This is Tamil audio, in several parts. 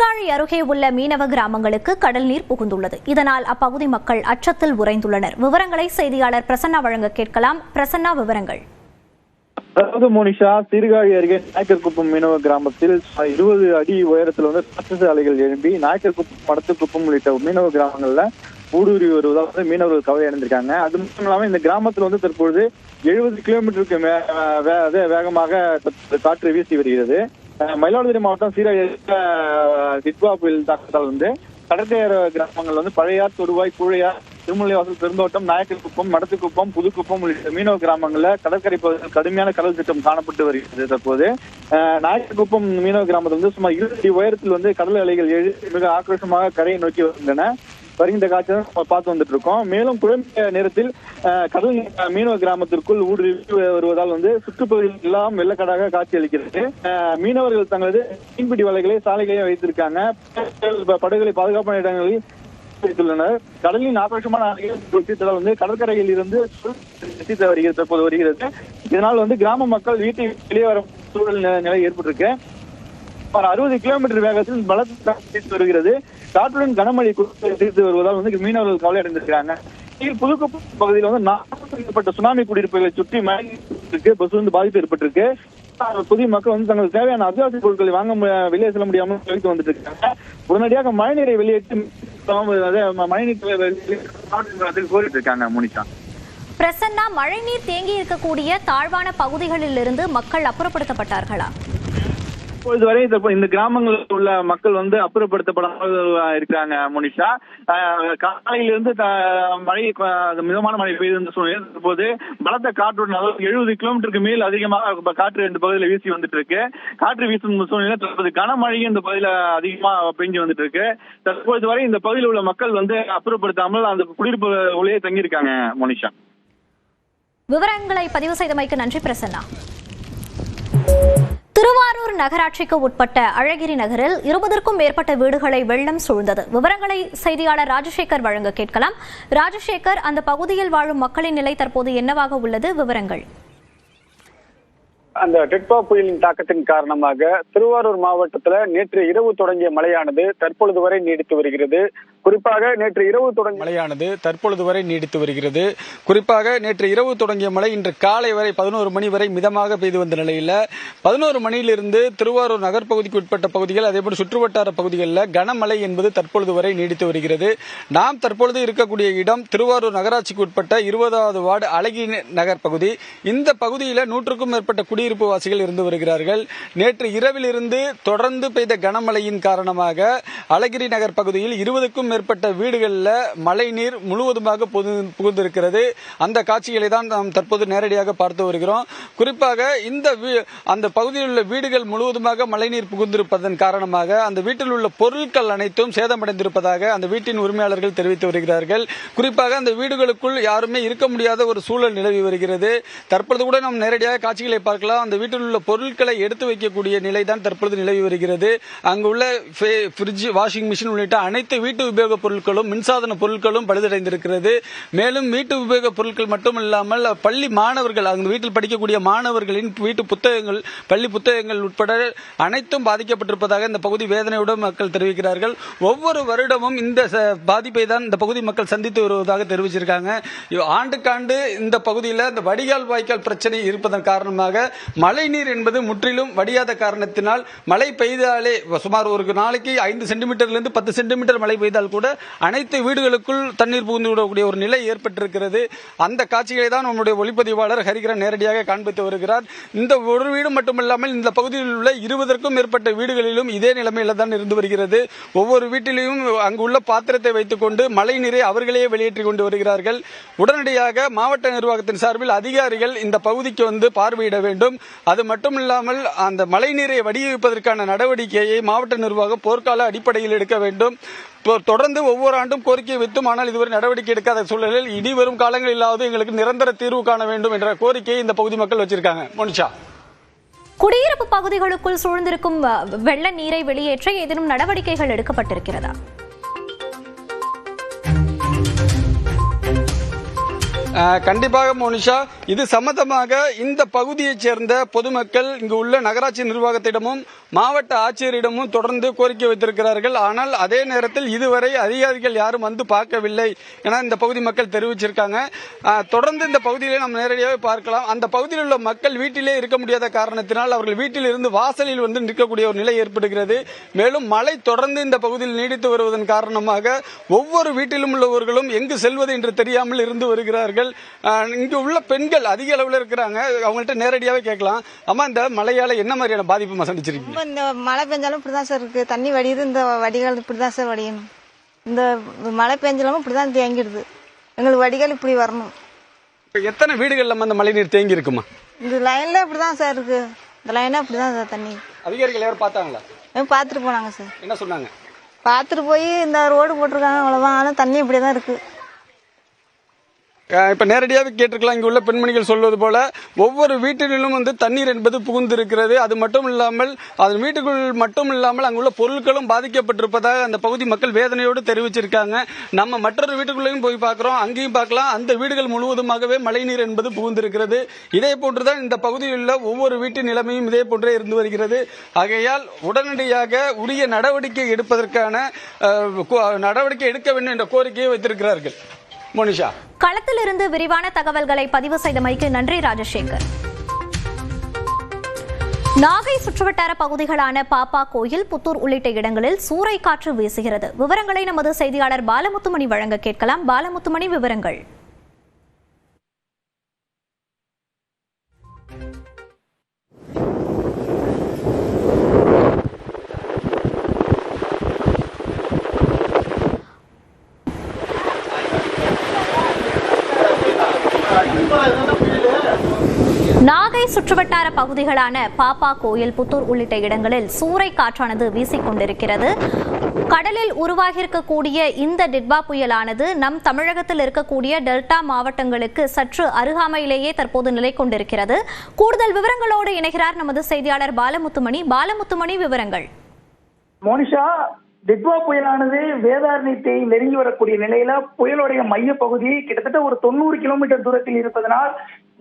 சீர்காழி அருகே உள்ள மீனவ கிராமங்களுக்கு கடல் நீர் புகுந்துள்ளது. இதனால் அப்பகுதி மக்கள் அச்சத்தில் உறைந்துள்ளனர். விவரங்களை செய்தியாளர் பிரசன்னா வழங்க கேட்கலாம். பிரசன்னா விவரங்கள். அதாவது மோனிஷா சீர்காழி அருகே நாயக்கர்குப்பம் மீனவ கிராமத்தில் இருபது அடி உயரத்தில் வந்து ராட்சச அலைகள் எழும்பி நாயக்கர்குப்பம் மடத்துக்குப்பம் உள்ளிட்ட மீனவ கிராமங்கள்ல ஊடுருவி வருவதால் வந்து மீனவர்கள் கவலை அடைந்திருக்காங்க. அது மட்டும் இல்லாம இந்த கிராமத்தில் வந்து தற்பொழுது எழுபது கிலோமீட்டருக்கு வே- வே- வேகமாக காற்று வீசி வருகிறது. மயிலாடுதுறை மாவட்டம் சீரக திட்வா புயல் தாக்கத்தால் வந்து கடற்கரை கிராமங்கள் வந்து பழையார் தொடுவாய் கூழையார் திருமலைவாசல் பெருந்தோட்டம் நாயக்கர்குப்பம் மடத்துக்குப்பம் புதுக்குப்பம் உள்ளிட்ட மீனவ கிராமங்களில் கடற்கரை பகுதியில் கடுமையான கடல் திட்டம் காணப்பட்டு வருகிறது தற்போது. அஹ், நாயக்கர்குப்பம் மீனவ கிராமத்தில் வந்து சுமார் இருபத்தி உயரத்தில் வந்து கடல் அலைகள் எழு மிக ஆக்ரோஷமாக கரையை நோக்கி வருகின்றன. வருகின்ற காட்சி தான் நம்ம பார்த்து வந்துட்டு இருக்கோம் மேலும் குழம்பிய நேரத்தில் கடல் மீனவ கிராமத்திற்குள் ஊடுருவி வருவதால் வந்து சுற்றுப்பகுதியில் எல்லாம் வெள்ளக்காடாக காட்சி அளிக்கிறது மீனவர்கள் தங்களது மீன்பிடி வலைகளை சாலைகளையும் வைத்திருக்காங்க. ப- படகுகளை பாதுகாப்பான இடங்களில் வைத்துள்ளனர். கடலின் ஆக்ரோஷமான அலைகள் வந்து கடற்கரையில் இருந்து வருகிறது தற்போது வருகிறது. இதனால் வந்து கிராம மக்கள் வீட்டை வெளியே வர சூழல் நிலை ஏற்பட்டிருக்கு. சுமார் அறுபது கிலோமீட்டர் வேகத்தில் பலத்த வீசி வருகிறது. காற்றுடன் கனமழை தீர்த்து வருவதால் வந்து மீனவர்கள் கவலை அடைந்திருக்கிறாங்க. கீழ் புதுக்குப்பம் பகுதியில் வந்து நாற்பது சுனாமி குடியிருப்புகளை சுற்றி மழை பஸ் வந்து பாதிப்பு ஏற்பட்டிருக்கு. புதிய மக்கள் வந்து தங்களுக்கு தேவையான அத்தியாவசிய பொருட்களை வாங்க வெளியே செல்ல முடியாமல் தவிர்த்து வந்துட்டு இருக்காங்க உடனடியாக மழைநீரை வெளியேற்றி மழைநீர் கோரிட்டு இருக்காங்க முனிஷா பிரசன்னா மழைநீர் தேங்கி இருக்கக்கூடிய தாழ்வான பகுதிகளில் இருந்து மக்கள் அப்புறப்படுத்தப்பட்டார்களா? இப்பொழுது வரை இந்த இந்த கிராமங்களில் உள்ள மக்கள் வந்து அப்புறப்படுத்தப்படாமல் இருக்கிறாங்க மோனிஷா காலையிலிருந்து மழை மிதமான மழை பெய்து சூழ்நிலை தற்போது பலத்த காற்றுடன் அதாவது எழுபது கிலோமீட்டருக்கு மேல் அதிகமாக காற்று இந்த பகுதியில் வீசி வந்துட்டு இருக்கு காற்று வீசும் சூழ்நிலை தற்போது கனமழையும் இந்த பகுதியில அதிகமா பெஞ்சு வந்துட்டு இருக்கு தற்போது வரை இந்த பகுதியில் உள்ள மக்கள் வந்து அப்புறப்படுத்தாமல் அந்த குடியிருப்பு உள்ளே தங்கியிருக்காங்க மோனிஷா. விவரங்களை பதிவு செய்தமைக்கு நன்றி பிரசன்னா. திருவாரூர் நகராட்சிக்கு உட்பட்ட அழகிரி நகரில் இருபதற்கும் மேற்பட்ட வீடுகளை வெள்ளம் சூழ்ந்தது. விவரங்களை செய்தியாளர் ராஜசேகர் வழங்க கேட்கலாம். ராஜசேகர் அந்த பகுதியில் வாழும் மக்களின் நிலை தற்போது என்னவாக உள்ளது? விவரங்கள். அந்த டிட்பா புயலின் தாக்கத்தின் காரணமாக திருவாரூர் மாவட்டத்துல நேற்று இரவு தொடங்கிய மழையானது தற்பொழுது வரை நீடித்து வருகிறது. குறிப்பாக நேற்று இரவு தொடங்கிய மழையானது தற்பொழுது வரை நீடித்து வருகிறது. குறிப்பாக நேற்று இரவு தொடங்கிய மழை இன்று காலை வரை பதினோரு மணி வரை மிதமாக பெய்து வந்த நிலையில் பதினோரு மணியிலிருந்து திருவாரூர் நகர்ப்பகுதிக்கு உட்பட்ட பகுதிகள் அதேபோல் சுற்றுவட்டார பகுதிகளில் கனமழை என்பது தற்பொழுது வரை நீடித்து வருகிறது. நாம் தற்பொழுது இருக்கக்கூடிய இடம் திருவாரூர் நகராட்சிக்கு உட்பட்ட இருபதாவது வார்டு அழகி நகர் பகுதி. இந்த பகுதியில் நூற்றுக்கும் மேற்பட்ட குடியிருப்பு வாசிகள் இருந்து வருகிறார்கள். நேற்று இரவிலிருந்து தொடர்ந்து பெய்த கனமழையின் காரணமாக அழகிரி நகர் பகுதியில் இருபதுக்கும் மேற்பட்ட வீடுகளில் மழைநீர் முழுவதுமாக புகுந்திருக்கிறது. அந்த காட்சிகளை தான் நாம் தற்போது நேரடியாக பார்த்து வருகிறோம். குறிப்பாக இந்த அந்த பகுதியில் உள்ள வீடுகள் முழுவதுமாக மழைநீர் புகுந்திருப்பதன் காரணமாக அந்த வீட்டில் உள்ள பொருட்கள் அனைத்தும் சேதமடைந்திருப்பதாக அந்த வீட்டின் உரிமையாளர்கள் தெரிவித்து வருகிறார்கள். குறிப்பாக அந்த வீடுகளுக்குள் யாருமே இருக்க முடியாத ஒரு சூழல் நிலவி வருகிறது. தற்பொழுது கூட நாம் நேரடியாக காட்சிகளை பார்க்கலாம். அந்த வீட்டில் உள்ள பொருட்களை எடுத்து வைக்கக்கூடிய நிலை தான் தற்பொழுது நிலவி வருகிறது. அங்குள்ள ஃப்ரிட்ஜ் வாஷிங் மிஷின் உள்ளிட்ட அனைத்து வீட்டு உபயோக பொருட்களும் மின்சாதன பொருட்களும் பழுதடைந்திருக்கிறது. மேலும் வீட்டு உபயோகப் பொருட்கள் மட்டுமில்லாமல் பள்ளி மாணவர்கள் அந்த வீட்டில் படிக்கக்கூடிய மாணவர்களின் வீட்டு புத்தகங்கள் பள்ளி புத்தகங்கள் உட்பட அனைத்தும் பாதிக்கப்பட்டிருப்பதாக இந்த பகுதி வேதனையுடன் மக்கள் தெரிவிக்கிறார்கள். ஒவ்வொரு வருடமும் இந்த பாதிப்பை தான் இந்த பகுதி மக்கள் சந்தித்து வருவதாக தெரிவிச்சிருக்காங்க. ஆண்டுக்காண்டு இந்த பகுதியில் இந்த வடிகால் வாய்க்கால் பிரச்சனை இருப்பதன் காரணமாக மழைநீர் என்பது முற்றிலும் வடியாத காரணத்தினால் மழை பெய்தாலே சுமார் ஒரு நாளைக்கு ஐந்து சென்டிமீட்டர்லேருந்து பத்து சென்டிமீட்டர் மழை பெய்தால் கூட அனைத்து வீடுகளுக்குள் தண்ணீர் புகுந்து விடக்கூடிய ஒரு நிலை ஏற்பட்டிருக்கிறது. அந்த காட்சிகளை தான் நம்முடைய ஒளிப்பதிவாளர் ஹரிகரன் நேரடியாக காண்பித்து வருகிறார். இந்த ஒரு வீடு மட்டுமல்லாமல் இந்த பகுதியில் உள்ள இருபதற்கும் மேற்பட்ட வீடுகளிலும் இதே நிலைமையில தான் இருந்து வருகிறது. ஒவ்வொரு வீட்டிலையும் அங்கு உள்ள பாத்திரத்தை வைத்துக்கொண்டு மழை நீரை அவர்களே வெளியேற்றி கொண்டு வருகிறார்கள். உடனடியாக மாவட்ட நிர்வாகத்தின் சார்பில் அதிகாரிகள் இந்த பகுதிக்கு வந்து பார்வையிட வேண்டும். அது மட்டுமில்லாமல் அந்த மழைநீரை வடிவமைப்பதற்கான நடவடிக்கையை மாவட்ட நிர்வாகம் போர்க்கால அடிப்படையில் எடுக்க வேண்டும். தொடர்ந்து ஒவ்வொரு ஆண்டும் கோரிக்கை வைத்தும் ஆனால் இதுவரை நடவடிக்கை எடுக்காத சூழலில் இனி வரும் காலங்களிலாவது எங்களுக்கு நிரந்தர தீர்வு காண வேண்டும் என்ற கோரிக்கையை இந்த பகுதி மக்கள் வச்சிருக்காங்க. மோனிஷா. குடியிருப்பு பகுதிகளுக்குள் சூழ்ந்திருக்கும் வெள்ள நீரை வெளியேற்ற ஏதேனும் நடவடிக்கைகள் எடுக்கப்பட்டிருக்கிறதா? கண்டிப்பாக மோனிஷா இது சம்பந்தமாக இந்த பகுதியைச் சேர்ந்த பொதுமக்கள் இங்கு உள்ள நகராட்சி நிர்வாகத்திடமும் மாவட்ட ஆட்சியரிடமும் தொடர்ந்து கோரிக்கை வைத்திருக்கிறார்கள். ஆனால் அதே நேரத்தில் இதுவரை அதிகாரிகள் யாரும் வந்து பார்க்கவில்லை என இந்த பகுதி மக்கள் தெரிவிச்சிருக்காங்க. தொடர்ந்து இந்த பகுதியிலே நம்ம நேரடியாக பார்க்கலாம். அந்த பகுதியில் உள்ள மக்கள் வீட்டிலே இருக்க முடியாத காரணத்தினால் அவர்கள் வீட்டில் இருந்து வாசலில் வந்து நிற்கக்கூடிய ஒரு நிலை ஏற்படுகிறது. மேலும் மழை தொடர்ந்து இந்த பகுதியில் நீடித்து வருவதன் காரணமாக ஒவ்வொரு வீட்டிலும் உள்ளவர்களும் எங்கு செல்வது என்று தெரியாமல் இருந்து வருகிறார்கள். ஆஹ், இங்கு உள்ள பெண்கள் அதிக அளவில் இருக்கிறாங்க. அவங்கள்ட்ட நேரடியாகவே கேட்கலாம். அம்மா இந்த மழையால என்ன மாதிரியான பாதிப்பு சந்திச்சிருக்கீங்க இந்த மழை பெஞ்சாலும் இப்படி தான் சார் இருக்குது தண்ணி வடியுது இந்த வடிகால் இப்படி தான் சார் வடியணும். இந்த மழை பெஞ்சாலும் இப்படி தான் தேங்கிடுது. எங்களுக்கு வடிகால் இப்படி வரணும். எத்தனை வீடுகள்ல அந்த மழைநீர் தேங்கி இருக்குமா இந்த லைனில் இப்படி தான் சார் இருக்குது இந்த லைனாக இப்படி தான் சார் தண்ணி. அதிகாரிகள் யாரும் பார்த்தாங்களா? பார்த்துட்டு போனாங்க சார். என்ன சொன்னாங்க? பார்த்துட்டு போய் இந்த ரோடு போட்டிருக்காங்க அவ்வளோதான் ஆனால் தண்ணி இப்படி தான் இருக்குது இப்ப நேரடியாக கேட்டிருக்கலாம். இங்க உள்ள பெண்மணிகள் சொல்வது போல ஒவ்வொரு வீட்டிலும் வந்து தண்ணீர் என்பது புகுந்திருக்கிறது. அது மட்டும் இல்லாமல் அது வீட்டுக்குள் மட்டும் இல்லாமல் அங்குள்ள பொருட்களும் பாதிக்கப்பட்டிருப்பதாக அந்த பகுதி மக்கள் வேதனையோடு தெரிவிச்சிருக்காங்க. நம்ம மற்றொரு வீட்டுக்குள்ளேயும் போய் பார்க்கிறோம். அங்கேயும் பார்க்கலாம். அந்த வீடுகள் முழுவதுமாகவே மழைநீர் என்பது புகுந்திருக்கிறது. இதே போன்றுதான் இந்த பகுதியில் உள்ள ஒவ்வொரு வீட்டின் நிலைமையும் இதே போன்றே இருந்து வருகிறது. ஆகையால் உடனடியாக உரிய நடவடிக்கை எடுப்பதற்கான கோ- நடவடிக்கை எடுக்க வேண்டும் என்ற கோரிக்கையை வைத்திருக்கிறார்கள். மோனிஷா. களத்திலிருந்து விரிவான தகவல்களை பதிவு செய்தமைக்கு நன்றி ராஜசேகர். நாகை சுற்றுவட்டார பகுதிகளான பாப்பா கோயில் புத்தூர் உள்ளிட்ட இடங்களில் சூறை காற்று வீசுகிறது. விவரங்களை நமது செய்தியாளர் பாலமுத்துமணி வழங்க கேட்கலாம். பாலமுத்துமணி விவரங்கள். நாகை சுற்றுவட்டார பகுதிகளான பாப்பா கோயில் புத்தூர் உள்ளிட்ட இடங்களில் சூறை காற்றானது வீசிக்கொண்டிருக்கிறது. கடலில் உருவாகியிருக்கக்கூடிய இந்த டிட்பா புயலானது நம் தமிழகத்தில் இருக்கக்கூடிய டெல்டா மாவட்டங்களுக்கு சற்று அருகாமையிலேயே தற்போது நிலை கொண்டிருக்கிறது. கூடுதல் விவரங்களோடு இணைகிறார் நமது செய்தியாளர் பாலமுத்துமணி. பாலமுத்துமணி விவரங்கள். மோனிஷா டிட்வா புயலானது வேதாரண்யத்தை நெருங்கி வரக்கூடிய நிலையில புயலுடைய மைய பகுதி கிட்டத்தட்ட ஒரு தொண்ணூறு கிலோமீட்டர் தூரத்தில் இருப்பதனால்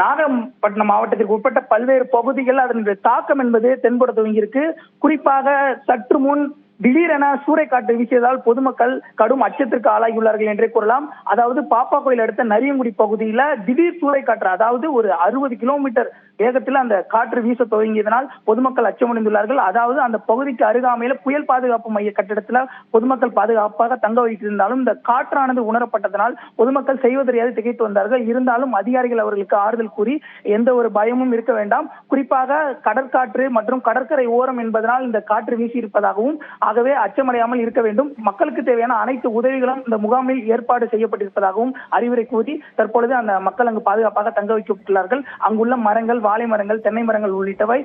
நாகப்பட்டினம் மாவட்டத்திற்கு உட்பட்ட பல்வேறு பகுதிகள் அதனுடைய தாக்கம் என்பது தென்பட துவங்கியிருக்கு. குறிப்பாக சற்று முன் திடீரென சூறைக்காற்று வீசியதால் பொதுமக்கள் கடும் அச்சத்திற்கு ஆளாகியுள்ளார்கள் என்றே கூறலாம். அதாவது பாப்பா கோயில் அடுத்த நரியங்குடி பகுதியில திடீர் சூறைக்காற்று அதாவது ஒரு அறுபது கிலோமீட்டர் வேகத்தில் அந்த காற்று வீச துவங்கியதனால் பொதுமக்கள் அச்சமடைந்துள்ளார்கள். அதாவது அந்த பகுதிக்கு அருகாமையில புயல் பாதுகாப்பு மைய கட்டிடத்துல பொதுமக்கள் பாதுகாப்பாக தங்க வைத்திருந்தாலும் இந்த காற்றானது உணரப்பட்டதனால் பொதுமக்கள் செய்வதறியாது திகைத்து வந்தார்கள். இருந்தாலும் அதிகாரிகள் அவர்களுக்கு ஆறுதல் கூறி எந்த ஒரு பயமும் இருக்க வேண்டாம். குறிப்பாக கடற்காற்று மற்றும் கடற்கரை ஓரம் என்பதனால் இந்த காற்று வீசி இருப்பதாகவும் ஆகவே அச்சமடையாமல் இருக்க வேண்டும். மக்களுக்கு தேவையான அனைத்து உதவிகளும் இந்த முகாமில் ஏற்பாடு செய்யப்பட்டிருப்பதாகவும் அறிவுரை கூறி தற்பொழுது அந்த மக்கள் அங்கு பாதுகாப்பாக தங்க வைக்கப்பட்டுள்ளார்கள். அங்குள்ள மரங்கள் வாழை மரங்கள் தென்னை மரங்கள் உள்ளிட்டவை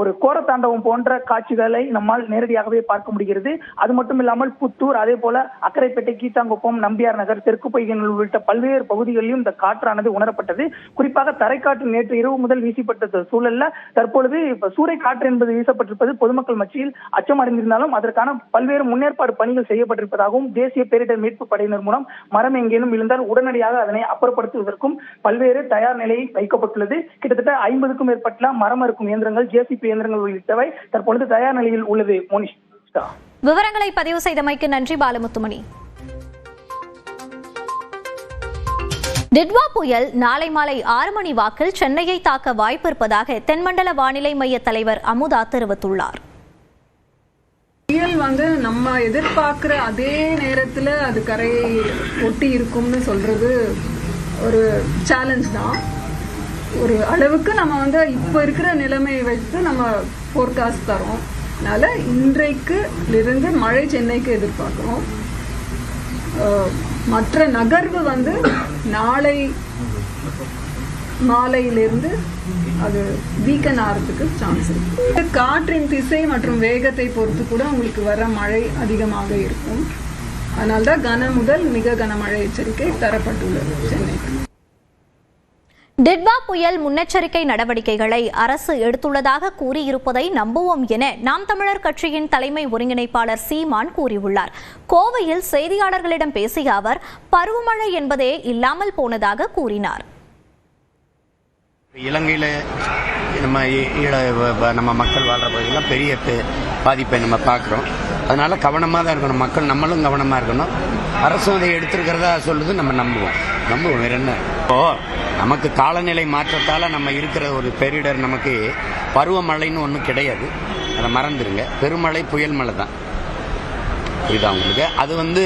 ஒரு கோரத்தாண்டவம் போன்ற காட்சிகளை நம்மால் நேரடியாகவே பார்க்க முடிகிறது. அது மட்டும் இல்லாமல் புத்தூர் அதே போல அக்கரைப்பேட்டை கீத்தாங்குப்பம் நம்பியார் நகர் தெற்கு பொய்கைகள் உள்ளிட்ட பல்வேறு பகுதிகளிலும் இந்த காற்றானது உணரப்பட்டது. குறிப்பாக தரைக்காற்று நேற்று இரவு முதல் வீசப்பட்ட சூழல்ல தற்பொழுது சூறை காற்று என்பது வீசப்பட்டிருப்பது பொதுமக்கள் மத்தியில் அச்சம் அடைந்திருந்தாலும் அதற்கான பல்வேறு முன்னேற்பாடு பணிகள் செய்யப்பட்டிருப்பதாகவும் தேசிய பேரிடர் மீட்பு படையினர் மூலம் மரம் எங்கேனும் விழுந்தால் உடனடியாக அதனை அப்புறப்படுத்துவதற்கும் பல்வேறு தயார் நிலையில் வைக்கப்பட்டுள்ளது. கிட்டத்தட்ட ஐம்பதுக்கும் மேற்பட்ட மரம் இருக்கும் இயந்திரங்கள் ஜேசிபி இயந்திரங்கள் உள்ளிட்டவை தற்பொழுது தயார் நிலையில் உள்ளது. மோனிஷா விவரங்களை பதிவு செய்தமைக்கு நன்றி பாலமுத்துமணி. டிட்வா புயல் நாளை மாலை ஆறு மணி வாக்கில் சென்னையை தாக்க வாய்ப்பு இருப்பதாக தென்மண்டல வானிலை மைய தலைவர் அமுதா தெரிவித்துள்ளார். புயல் வந்து நம்ம எதிர்பார்க்குற அதே நேரத்தில் அது கரையை ஒட்டி இருக்கும்னு சொல்கிறது ஒரு சேலஞ்ச் தான். ஒரு அளவுக்கு நம்ம வந்து இப்போ இருக்கிற நிலைமையை வைத்து நம்ம ஃபோர்காஸ்ட் தரோம். அதனால இன்றைக்கு இருந்து மழை சென்னைக்கு எதிர்பார்க்குறோம். மற்ற நகர்வு வந்து நாளை மாலையிலிருந்து அது வீக்கன் ஆகிறதுக்கு சான்ஸ் இருக்கு. காற்றின் திசை மற்றும் வேகத்தை பொறுத்து கூட உங்களுக்கு வர மழை அதிகமாக இருக்கும். அதனால்தான் கன முதல் மிக கனமழை எச்சரிக்கை தரப்பட்டுள்ளது சென்னைக்கு. டிட்வா புயல் முன்னெச்சரிக்கை நடவடிக்கைகளை அரசு எடுத்துள்ளதாக கூறியிருப்பதை நம்புவோம் என நாம் தமிழர் கட்சியின் தலைமை ஒருங்கிணைப்பாளர் சீமான் கூறியுள்ளார். கோவையில் செய்தியாளர்களிடம் பேசிய அவர் பருவமழை என்பதே இல்லாமல் போனதாக கூறினார். இலங்கையில் நம்ம நம்ம மக்கள் வாழ்கிற பகுதியெல்லாம் பெரிய பாதிப்பை நம்ம பார்க்குறோம். அதனால் கவனமாக தான் இருக்கணும். மக்கள் நம்மளும் கவனமாக இருக்கணும். அரசு அதை எடுத்திருக்கிறதா சொல்லுது நம்ம நம்புவோம். நம்புவோம். வேற என்ன? இப்போது நமக்கு காலநிலை மாற்றத்தால் நம்ம இருக்கிற ஒரு பேரிடர் நமக்கு பருவமழைன்னு ஒன்றும் கிடையாது. அதை மறந்துடுங்க பெருமழை புயல் மழை தான். புரியுதா உங்களுக்கு? அது வந்து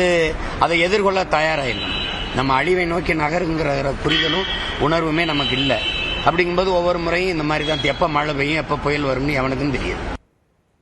அதை எதிர்கொள்ள தயாராகிடணும் நம்ம அழிவை நோக்கி நகருங்கிற புரிதலும் உணர்வுமே நமக்கு இல்லை. அப்படிங்கும்போது ஒவ்வொரு முறையும் இந்த மாதிரி தான் எப்போ மழை பெய்யும் எப்போ புயல் வரும்னு எவனுக்கும் தெரியாது.